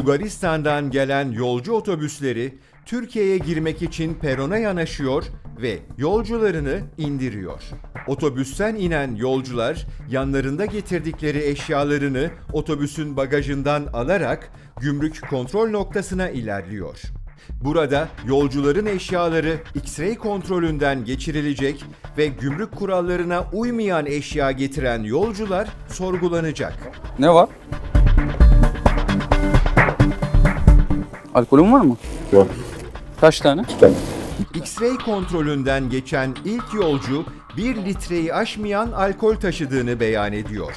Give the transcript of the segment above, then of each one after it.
Bulgaristan'dan gelen yolcu otobüsleri Türkiye'ye girmek için perona yanaşıyor ve yolcularını indiriyor. Otobüsten inen yolcular yanlarında getirdikleri eşyalarını otobüsün bagajından alarak gümrük kontrol noktasına ilerliyor. Burada yolcuların eşyaları X-ray kontrolünden geçirilecek ve gümrük kurallarına uymayan eşya getiren yolcular sorgulanacak. Ne var? Alkolün var mı? Yok. Kaç tane? X-ray kontrolünden geçen ilk yolcu 1 litreyi aşmayan alkol taşıdığını beyan ediyor.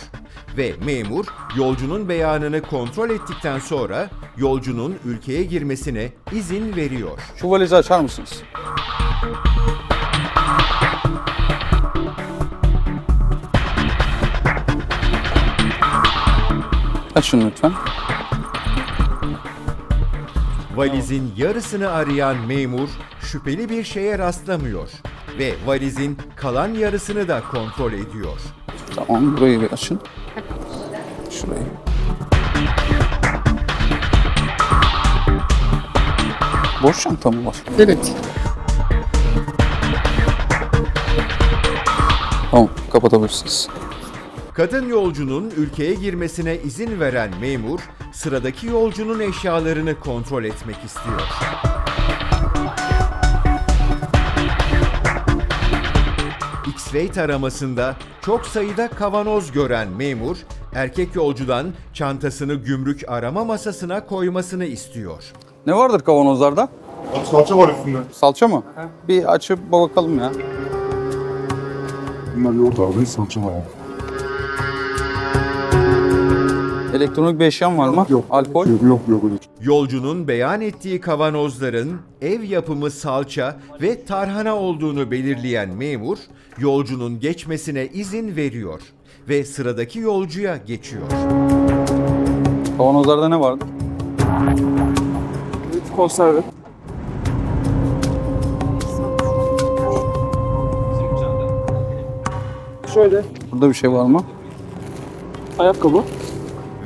Ve memur yolcunun beyanını kontrol ettikten sonra yolcunun ülkeye girmesine izin veriyor. Şu valizi açar mısınız? Aç şunu lütfen. Valizin yarısını arayan memur şüpheli bir şeye rastlamıyor ve valizin kalan yarısını da kontrol ediyor. Tamam burayı bir açın. Şurayı. Boş çanta mı var? Evet. Tamam kapatabilirsiniz. Kadın yolcunun ülkeye girmesine izin veren memur, sıradaki yolcunun eşyalarını kontrol etmek istiyor. X-ray taramasında çok sayıda kavanoz gören memur, erkek yolcudan çantasını gümrük arama masasına koymasını istiyor. Ne vardır kavanozlarda? Salça var üstünde. Salça mı? Bir açıp bakalım ya. Bunlar yoğurt abi, salça var. Elektronik bir eşyan var mı? Yok. Alkol? Yok yok yok. Yolcunun beyan ettiği kavanozların ev yapımı salça ve tarhana olduğunu belirleyen memur, yolcunun geçmesine izin veriyor ve sıradaki yolcuya geçiyor. Kavanozlarda ne vardır? konserve. Şöyle Burada bir şey var mı? ayakkabı.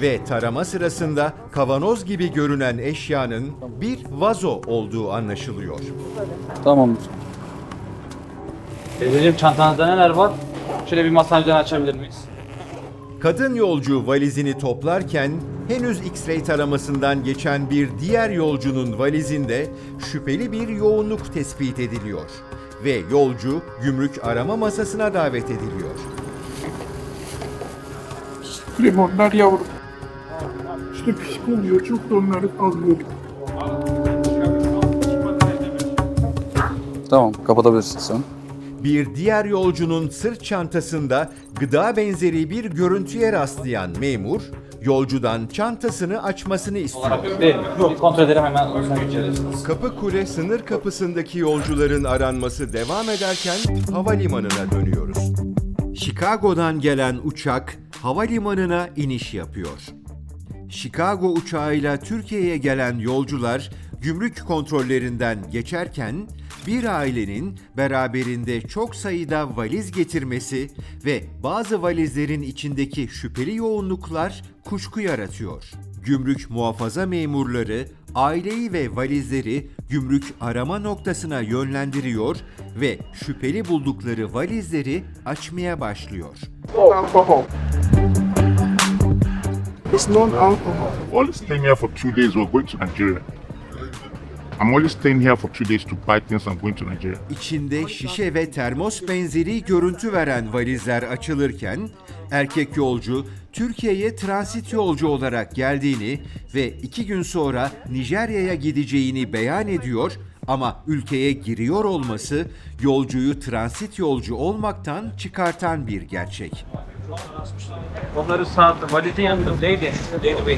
Ve tarama sırasında kavanoz gibi görünen eşyanın bir vazo olduğu anlaşılıyor. Tamamdır. Teyzeciğim çantanızda neler var? Şöyle bir masanın üzerine açabilir miyiz? Kadın yolcu valizini toplarken henüz X-ray taramasından geçen bir diğer yolcunun valizinde şüpheli bir yoğunluk tespit ediliyor ve yolcu gümrük arama masasına davet ediliyor. Limonlar yavrum. İşte oluyor. Çok da onları alıyorum. Tamam kapatabilirsin sen. Bir diğer yolcunun sırt çantasında gıda benzeri bir görüntüye rastlayan memur, yolcudan çantasını açmasını istiyor. Değil mi? Bir kontrol edelim hemen. Kapı Kule sınır kapısındaki yolcuların aranması devam ederken havalimanına dönüyoruz. Chicago'dan gelen uçak havalimanına iniş yapıyor. Chicago uçağıyla Türkiye'ye gelen yolcular gümrük kontrollerinden geçerken bir ailenin beraberinde çok sayıda valiz getirmesi ve bazı valizlerin içindeki şüpheli yoğunluklar kuşku yaratıyor. Gümrük muhafaza memurları aileyi ve valizleri gümrük arama noktasına yönlendiriyor ve şüpheli buldukları valizleri açmaya başlıyor. Alkohol. It's non-alcohol. only staying here for two days. We're going to Nigeria. I'm only staying here for two days to buy things. I'm going to Nigeria. İçinde şişe ve termos benzeri görüntü veren valizler açılırken erkek yolcu Türkiye'ye transit yolcu olarak geldiğini ve iki gün sonra Nijerya'ya gideceğini beyan ediyor ama ülkeye giriyor olması yolcuyu transit yolcu olmaktan çıkartan bir gerçek. Onları sağdı. Valizin yanında. Lady. Lady Bey.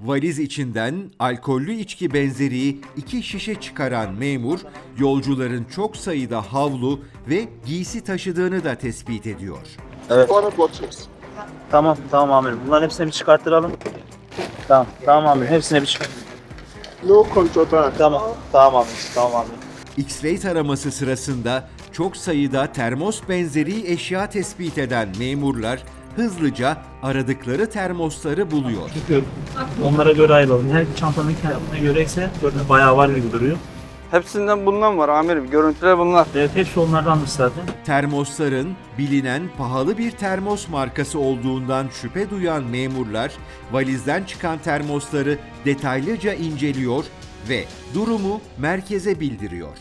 Valiz içinden alkollü içki benzeri iki şişe çıkaran memur, yolcuların çok sayıda havlu ve giysi taşıdığını da tespit ediyor. Bottles. Tamam tamam amirim. Bunların hepsini bir çıkarttıralım. Tamam tamam amirim. Hepsini bir çıkart. No contraband. Tamam tamam. Tamam amirim. X-ray taraması sırasında çok sayıda termos benzeri eşya tespit eden memurlar hızlıca aradıkları termosları buluyor. Onlara göre ayrılalım. Her çantanın kendine göre ise bayağı var gibi duruyor. Hepsinden bundan var amirim. Görüntüler bunlar. Evet hepsi onlardanmış zaten. Termosların bilinen pahalı bir termos markası olduğundan şüphe duyan memurlar valizden çıkan termosları detaylıca inceliyor ve durumu merkeze bildiriyor.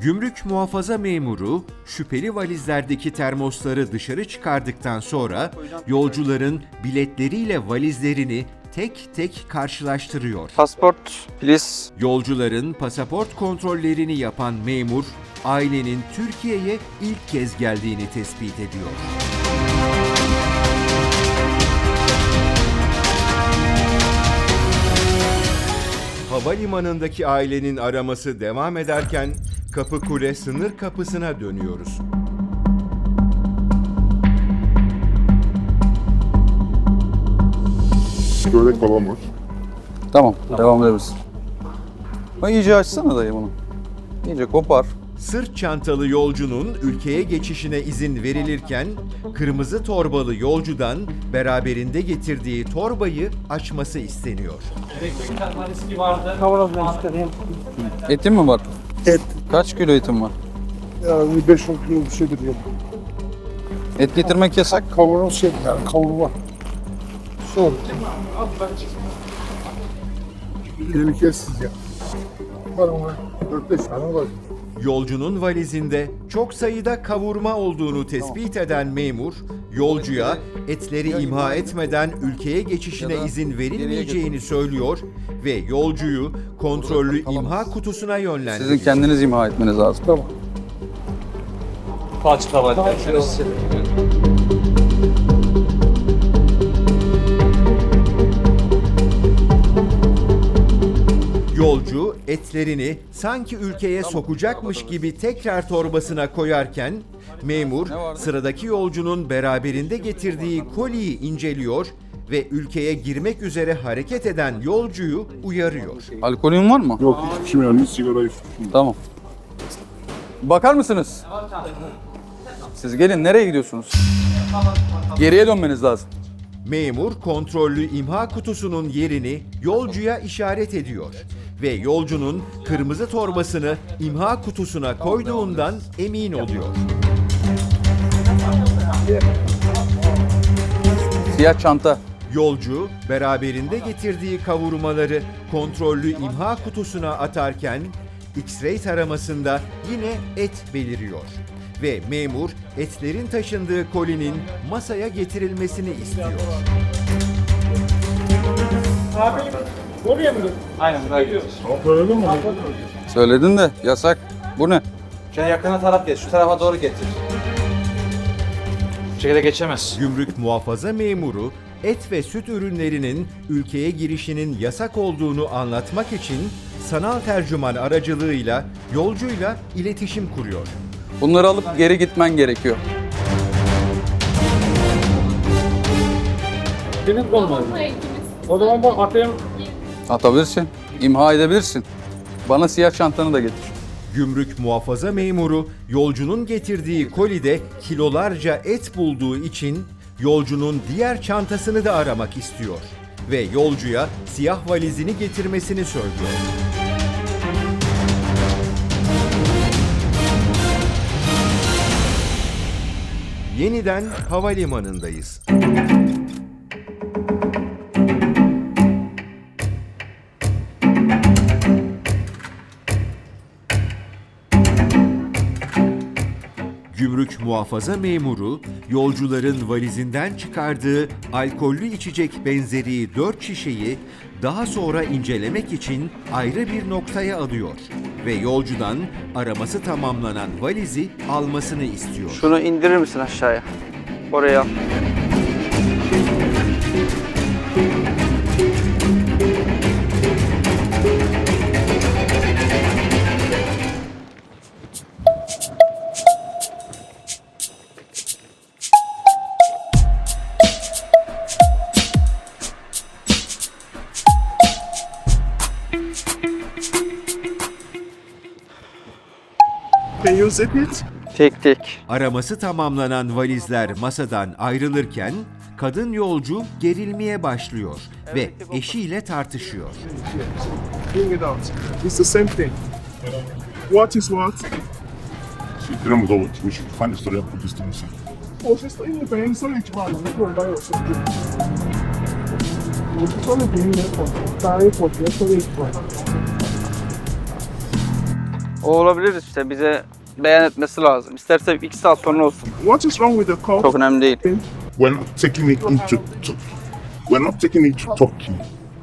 Gümrük muhafaza memuru şüpheli valizlerdeki termosları dışarı çıkardıktan sonra yolcuların biletleriyle valizlerini tek tek karşılaştırıyor. Pasport, please. Yolcuların pasaport kontrollerini yapan memur, ailenin Türkiye'ye ilk kez geldiğini tespit ediyor. Havalimanındaki ailenin araması devam ederken Kapıkule sınır kapısına dönüyoruz. Şöyle kalan var. Tamam, devam edebilirsin. Ha, iyice açsana dayı bunu. İyice kopar. Sırt çantalı yolcunun ülkeye geçişine izin verilirken kırmızı torbalı yolcudan beraberinde getirdiği torbayı açması isteniyor. Elektrik. Etin mi var? Et. Kaç kilo etin var? Yani 5-10 kilo bir şeydir ya. Et getirmek yasak. Kavanoz şey yani kavurma. Sor. Tehlikesiz ya. Var ama 4-5 tane var. Yolcunun valizinde çok sayıda kavurma olduğunu tespit eden memur, yolcuya etleri imha etmeden ülkeye geçişine izin verilmeyeceğini söylüyor ve yolcuyu kontrollü imha kutusuna yönlendiriyor. Sizin kendiniz imha etmeniz lazım. Tamam. Açık havada. Etlerini sanki ülkeye sokacakmış gibi tekrar torbasına koyarken memur sıradaki yolcunun beraberinde getirdiği koliyi inceliyor ve ülkeye girmek üzere hareket eden yolcuyu uyarıyor. Alkolün var mı? Yok hiçbir şey yani sigarayı Tamam. Bakar mısınız? Siz gelin nereye gidiyorsunuz? Geriye dönmeniz lazım. Memur kontrollü imha kutusunun yerini yolcuya işaret ediyor ve yolcunun kırmızı torbasını imha kutusuna koyduğundan emin oluyor. Siyah çanta. Yolcu beraberinde getirdiği kavurmaları kontrollü imha kutusuna atarken X-ray taramasında yine et beliriyor ve memur etlerin taşındığı kolinin masaya getirilmesini istiyor. Aynen buraya gidiyoruz. Böyle mi? Söyledin de yasak. Bu ne? Şöyle yakına taraf geç. Şu tarafa doğru getir. Bu şekilde geçemez. Gümrük muhafaza memuru et ve süt ürünlerinin ülkeye girişinin yasak olduğunu anlatmak için sanal tercüman aracılığıyla yolcuyla iletişim kuruyor. Bunları alıp geri gitmen gerekiyor. Benim olmaz. O zaman ben atayım. Atabilirsin. İmha edebilirsin. Bana siyah çantanı da getir. Gümrük muhafaza memuru yolcunun getirdiği kolide kilolarca et bulduğu için yolcunun diğer çantasını da aramak istiyor ve yolcuya siyah valizini getirmesini söylüyor. Yeniden havalimanındayız. Gümrük muhafaza memuru yolcuların valizinden çıkardığı alkollü içecek benzeri 4 şişeyi daha sonra incelemek için ayrı bir noktaya alıyor ve yolcudan araması tamamlanan valizi almasını istiyor. Şunu indirir misin aşağıya? Oraya. Can it? Tek tek. Araması tamamlanan valizler masadan ayrılırken kadın yolcu gerilmeye başlıyor ve eşiyle tartışıyor. Bring it out. It's the same thing. What is what? This thing inside. Oh, sister, yine benim sana itibarım. Yok, ben yok. Sonra benim yapma. Daha yapma. Sonra itibarım. O olabilir işte bize beyan etmesi lazım. İsterse 2 saat sonra olsun. What is wrong with the call? Çok önemli değil. We're not taking it into. We're not taking it to Turkey.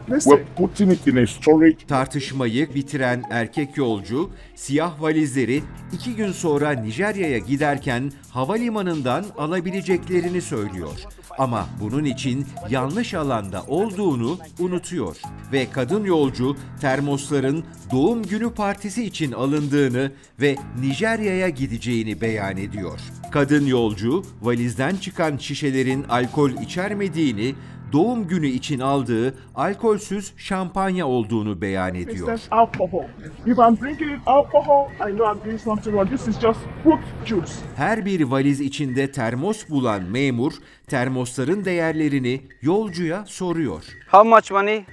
We're putting it in a storage. Tartışmayı bitiren erkek yolcu siyah valizleri iki gün sonra Nijerya'ya giderken havalimanından alabileceklerini söylüyor. Ama bunun için yanlış alanda olduğunu unutuyor. Ve kadın yolcu termosların doğum günü partisi için alındığını ve Nijerya'ya gideceğini beyan ediyor. Kadın yolcu valizden çıkan şişelerin alkol içermediğini, doğum günü için aldığı alkolsüz şampanya olduğunu beyan ediyor. just alcohol. If I'm drinking alcohol, I know I'm doing something wrong. This is just fruit juice. Her bir valiz içinde termos bulan memur termosların değerlerini yolcuya soruyor. How much money?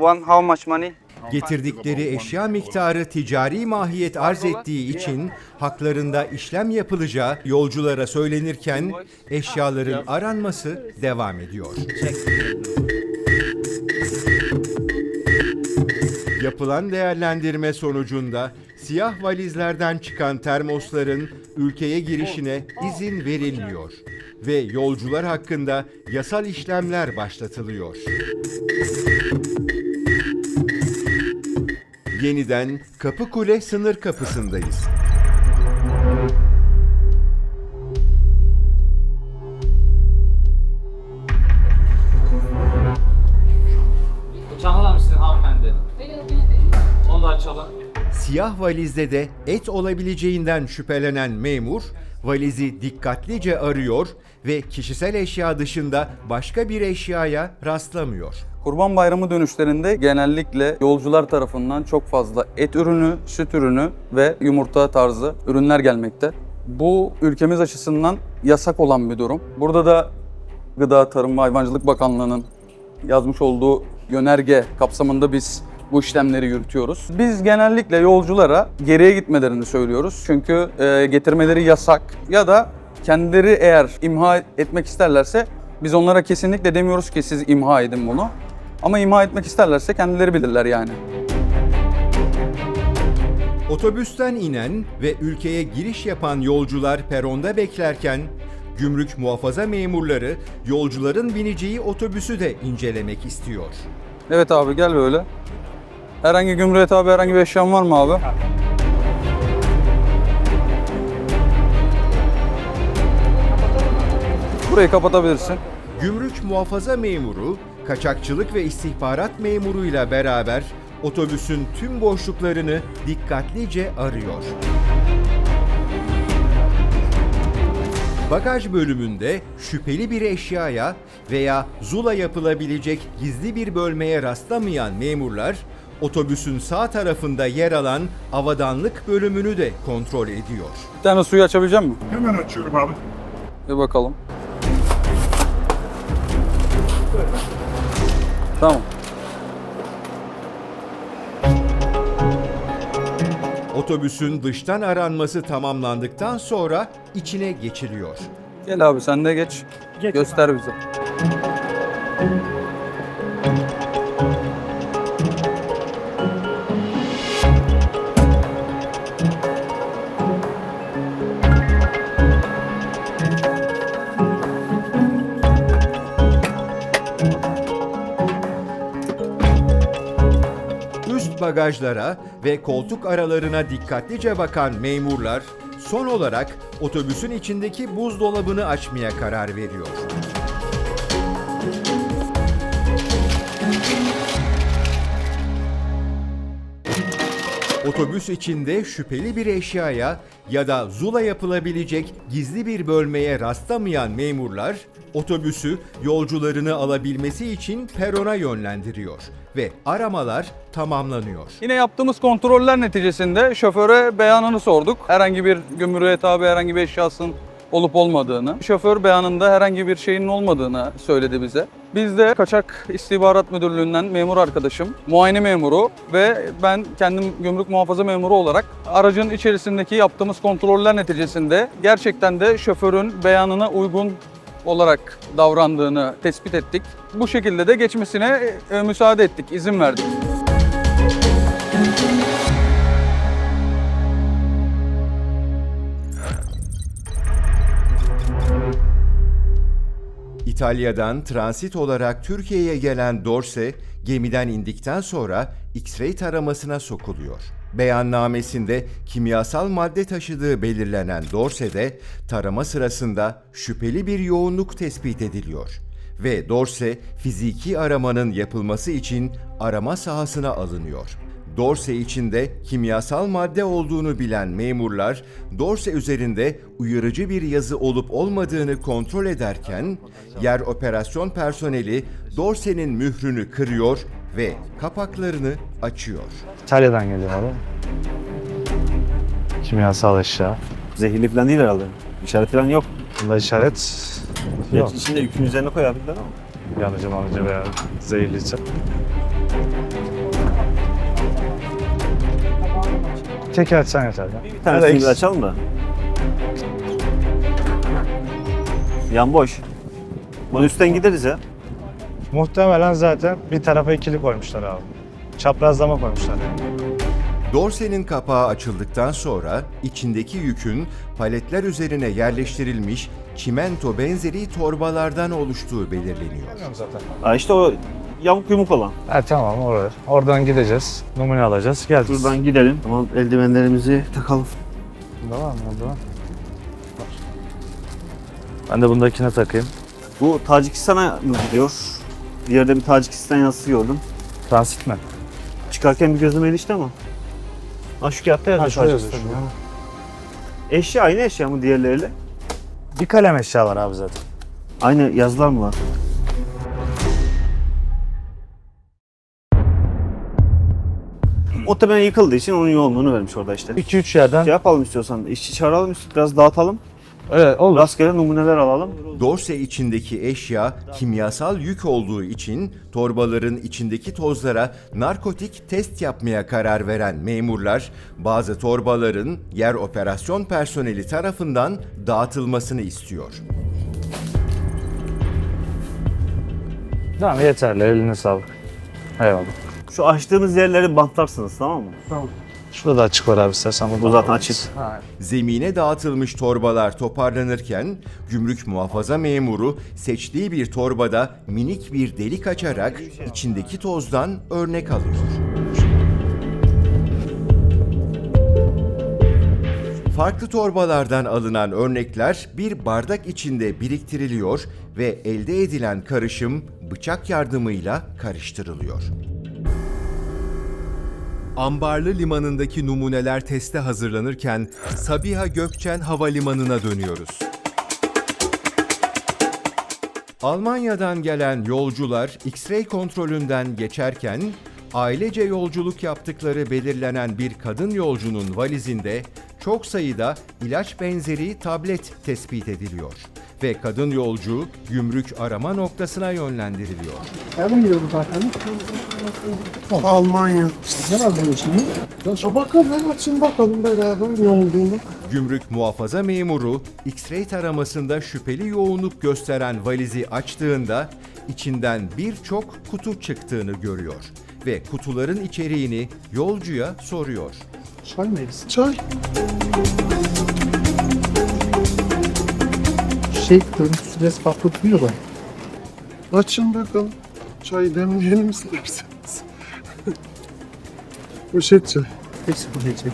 One how much money? Getirdikleri eşya miktarı ticari mahiyet arz ettiği için haklarında işlem yapılacağı yolculara söylenirken eşyaların aranması devam ediyor. Yapılan değerlendirme sonucunda siyah valizlerden çıkan termosların ülkeye girişine izin verilmiyor ve yolcular hakkında yasal işlemler başlatılıyor. Yeniden Kapıkule sınır kapısındayız. Uçaklar mısın hanımefendi? Onu da açalım. Siyah valizde de et olabileceğinden şüphelenen memur valizi dikkatlice arıyor ve kişisel eşya dışında başka bir eşyaya rastlamıyor. Kurban Bayramı dönüşlerinde genellikle yolcular tarafından çok fazla et ürünü, süt ürünü ve yumurta tarzı ürünler gelmekte. Bu ülkemiz açısından yasak olan bir durum. Burada da Gıda, Tarım ve Hayvancılık Bakanlığı'nın yazmış olduğu yönerge kapsamında biz bu işlemleri yürütüyoruz. Biz genellikle yolculara geriye gitmelerini söylüyoruz. Çünkü e, getirmeleri yasak ya da kendileri eğer imha etmek isterlerse biz onlara kesinlikle demiyoruz ki siz imha edin bunu. Ama imha etmek isterlerse kendileri bilirler yani. Otobüsten inen ve ülkeye giriş yapan yolcular peronda beklerken gümrük muhafaza memurları yolcuların bineceği otobüsü de incelemek istiyor. Evet abi gel böyle. Herhangi gümrüğet abi herhangi bir eşyan var mı abi? Burayı kapatabilirsin. Gümrük muhafaza memuru, kaçakçılık ve istihbarat memuruyla beraber otobüsün tüm boşluklarını dikkatlice arıyor. Bagaj bölümünde şüpheli bir eşyaya veya zula yapılabilecek gizli bir bölmeye rastlamayan memurlar otobüsün sağ tarafında yer alan avadanlık bölümünü de kontrol ediyor. Bir tane suyu açabilecek misin? Hemen açıyorum abi. Bir bakalım. Tamam. Otobüsün dıştan aranması tamamlandıktan sonra içine geçiliyor. Gel abi sen de geç. Göster bize. Bagajlara ve koltuk aralarına dikkatlice bakan memurlar son olarak otobüsün içindeki buzdolabını açmaya karar veriyor. Otobüs içinde şüpheli bir eşyaya ya da zula yapılabilecek gizli bir bölmeye rastlamayan memurlar otobüsü yolcularını alabilmesi için perona yönlendiriyor ve aramalar tamamlanıyor. Yine yaptığımız kontroller neticesinde şoföre beyanını sorduk. Herhangi bir gümrüğe tabi herhangi bir eşyasının olup olmadığını, şoför beyanında herhangi bir şeyin olmadığını söyledi bize. Biz de Kaçak İstihbarat Müdürlüğü'nden memur arkadaşım, muayene memuru ve ben kendim gümrük muhafaza memuru olarak aracın içerisindeki yaptığımız kontroller neticesinde gerçekten de şoförün beyanına uygun olarak davrandığını tespit ettik. Bu şekilde de geçmesine e, müsaade ettik, izin verdik. İtalya'dan transit olarak Türkiye'ye gelen Dorse gemiden indikten sonra X-ray taramasına sokuluyor. Beyannamesinde kimyasal madde taşıdığı belirlenen Dorse'de tarama sırasında şüpheli bir yoğunluk tespit ediliyor ve Dorse fiziki aramanın yapılması için arama sahasına alınıyor. Dorse içinde kimyasal madde olduğunu bilen memurlar, Dorse üzerinde uyarıcı bir yazı olup olmadığını kontrol ederken, yer operasyon personeli Dorse'nin mührünü kırıyor ve kapaklarını açıyor. İtalya'dan geliyor abi. Kimyasal eşya. Zehirli falan değil herhalde. İşaret falan yok. Bunda işaret yok. Yok. İçinde yükün üzerine koyabilirler ama. Yanıcı manıcı veya zehirli için. Teker açsan yeter. ya. Bir da tanesini bir açalım da. Yan boş. Bunun üstten gideriz ya. Muhtemelen zaten bir tarafa ikili koymuşlar abi. Çaprazlama koymuşlar yani. Dorse'nin kapağı açıldıktan sonra içindeki yükün paletler üzerine yerleştirilmiş çimento benzeri torbalardan oluştuğu belirleniyor. zaten. Ha işte o yamuk yumuk olan. Ha tamam oraya. Oradan gideceğiz. Numune alacağız. Geleceğiz. Şuradan gidelim. Tamam eldivenlerimizi takalım. Bunda var mı? Bunda var. Ben de bundakine takayım. Bu Tacikistan'a mı gidiyor? Bir yerde bir Tacikistan yazısı gördüm. Transit mi? Çıkarken bir gözüme ilişti ama. Ha şu kağıtta yazıyor Tacikistan. Eşya aynı eşya mı diğerleriyle? Bir kalem eşya var abi zaten. Aynı yazılar mı var? O tepen yıkıldığı için onun yoğunluğunu vermiş orada işte. 2-3 yerden. Şey yapalım istiyorsan, işçi çağıralım, biraz dağıtalım. Evet olur. Rastgele numuneler alalım. Dorse içindeki eşya kimyasal yük olduğu için torbaların içindeki tozlara narkotik test yapmaya karar veren memurlar bazı torbaların yer operasyon personeli tarafından dağıtılmasını istiyor. Tamam yeterli. Eline sağlık. Eyvallah. Şu açtığımız yerleri bantlarsınız tamam mı? Şurada açık var abi istersen. Bu zaten açık. Zemine dağıtılmış torbalar toparlanırken gümrük muhafaza memuru seçtiği bir torbada minik bir delik açarak içindeki tozdan örnek alıyor. Farklı torbalardan alınan örnekler bir bardak içinde biriktiriliyor ve elde edilen karışım bıçak yardımıyla karıştırılıyor. Ambarlı limanındaki numuneler teste hazırlanırken Sabiha Gökçen Havalimanı'na dönüyoruz. Almanya'dan gelen yolcular X-ray kontrolünden geçerken ailece yolculuk yaptıkları belirlenen bir kadın yolcunun valizinde çok sayıda ilaç benzeri tablet tespit ediliyor ve kadın yolcu gümrük arama noktasına yönlendiriliyor. Nereden geliyor bu zaten? Almanya. İşte ne var bunun içinde? Ya bakalım açın bakalım beraber ne olduğunu. Gümrük muhafaza memuru X-ray taramasında şüpheli yoğunluk gösteren valizi açtığında içinden birçok kutu çıktığını görüyor ve kutuların içeriğini yolcuya soruyor. Çay mıyız? Çay. Şey görüntüsü biraz farklı duruyor da. Açın bakalım. Çay demleyelim isterseniz. poşet çay. Hepsi poşet çay.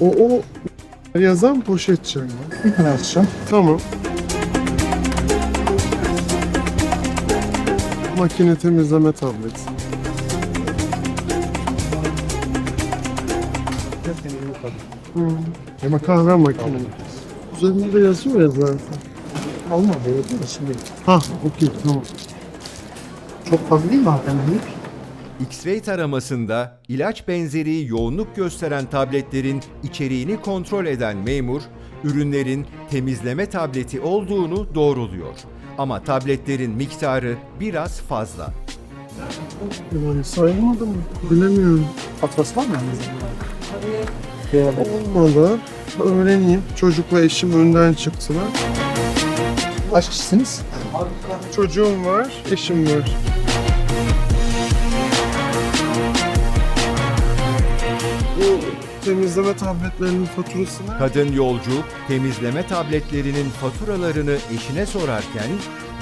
O, o yazan poşet çay. Bir tane açacağım. Tamam. Makine temizleme tableti. Hmm. Ama kahve makinesi. Üzerinde yazıyor ya zaten. Olmadı öyle değil mi şimdi? Ha, okey tamam. Çok fazla değil mi hanımefendi? X-ray taramasında ilaç benzeri yoğunluk gösteren tabletlerin içeriğini kontrol eden memur, ürünlerin temizleme tableti olduğunu doğruluyor. Ama tabletlerin miktarı biraz fazla. Yani sayılmadı mı? Bilemiyorum. Faturası var mı? Olmadı. Öğreneyim. Çocukla eşim önden çıktılar. Kaç kişisiniz? Çocuğum var, eşim var. Bu temizleme tabletlerinin faturası ne? Kadın yolcu temizleme tabletlerinin faturalarını eşine sorarken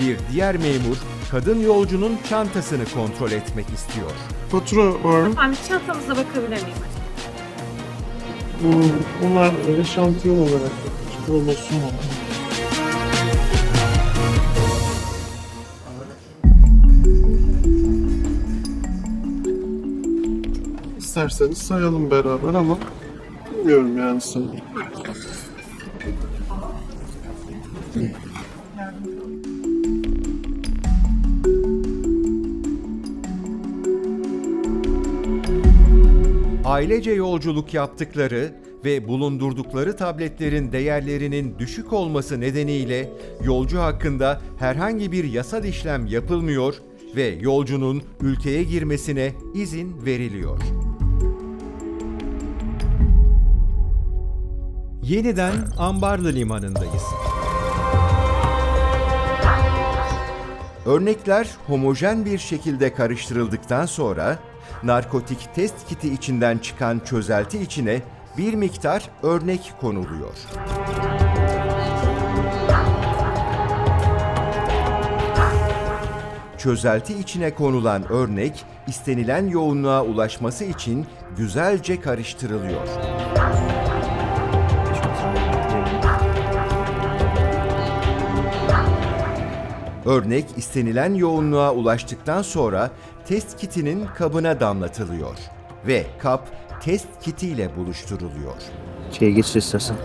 bir diğer memur kadın yolcunun çantasını kontrol etmek istiyor. Fatura var. Efendim çantanıza bakabilir miyim? Hmm, Bunlar eşantiyon olarak promosyon olarak. İsterseniz sayalım beraber ama bilmiyorum yani sayayım. Ailece yolculuk yaptıkları ve bulundurdukları tabletlerin değerlerinin düşük olması nedeniyle yolcu hakkında herhangi bir yasal işlem yapılmıyor ve yolcunun ülkeye girmesine izin veriliyor. Yeniden Ambarlı Limanı'ndayız. Örnekler homojen bir şekilde karıştırıldıktan sonra narkotik test kiti içinden çıkan çözelti içine bir miktar örnek konuluyor. Çözelti içine konulan örnek istenilen yoğunluğa ulaşması için güzelce karıştırılıyor. Örnek istenilen yoğunluğa ulaştıktan sonra test kitinin kabına damlatılıyor ve kap test kitiyle buluşturuluyor. Şeye geç istersen.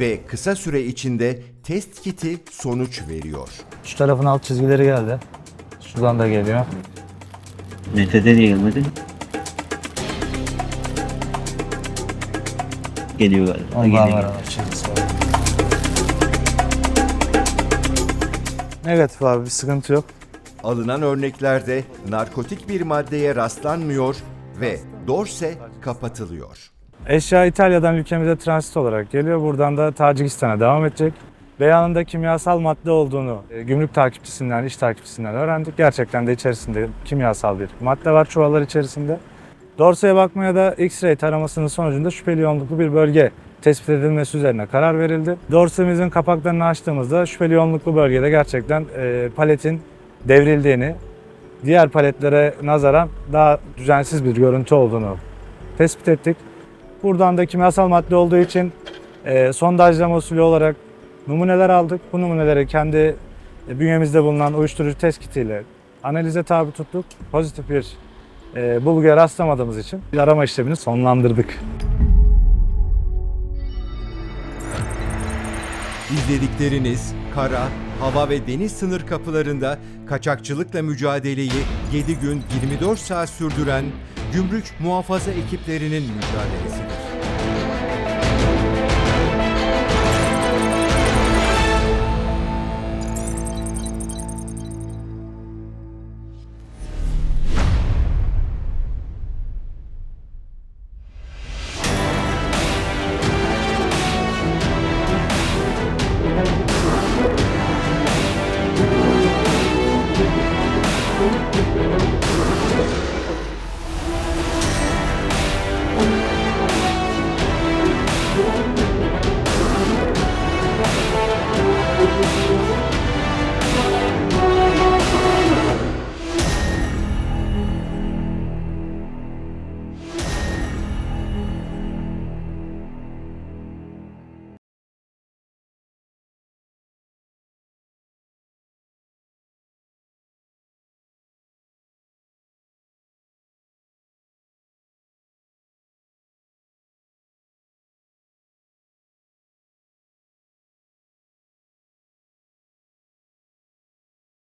Ve kısa süre içinde test kiti sonuç veriyor. Şu tarafın alt çizgileri geldi. Şuradan da geliyor. NTD niye gelmedi? Geliyor galiba. Ondan Geliyor. var. Negatif abi bir sıkıntı yok. Alınan örneklerde narkotik bir maddeye rastlanmıyor ve dorse kapatılıyor. Eşya İtalya'dan ülkemize transit olarak geliyor. Buradan da Tacikistan'a devam edecek. Beyanında kimyasal madde olduğunu e, gümrük takipçisinden, iş takipçisinden öğrendik. Gerçekten de içerisinde kimyasal bir madde var çuvallar içerisinde. Dorsaya bakmaya da X-ray taramasının sonucunda şüpheli yoğunluklu bir bölge tespit edilmesi üzerine karar verildi. Dorsemizin kapaklarını açtığımızda şüpheli yoğunluklu bölgede gerçekten e, paletin devrildiğini, diğer paletlere nazaran daha düzensiz bir görüntü olduğunu tespit ettik. Buradan da kimyasal madde olduğu için e, sondajlama usulü olarak numuneler aldık. Bu numuneleri kendi e, bünyemizde bulunan uyuşturucu test kitiyle analize tabi tuttuk. Pozitif bir e, bulguya rastlamadığımız için arama işlemini sonlandırdık. İzledikleriniz kara, hava ve deniz sınır kapılarında kaçakçılıkla mücadeleyi 7 gün 24 saat sürdüren gümrük muhafaza ekiplerinin mücadelesidir.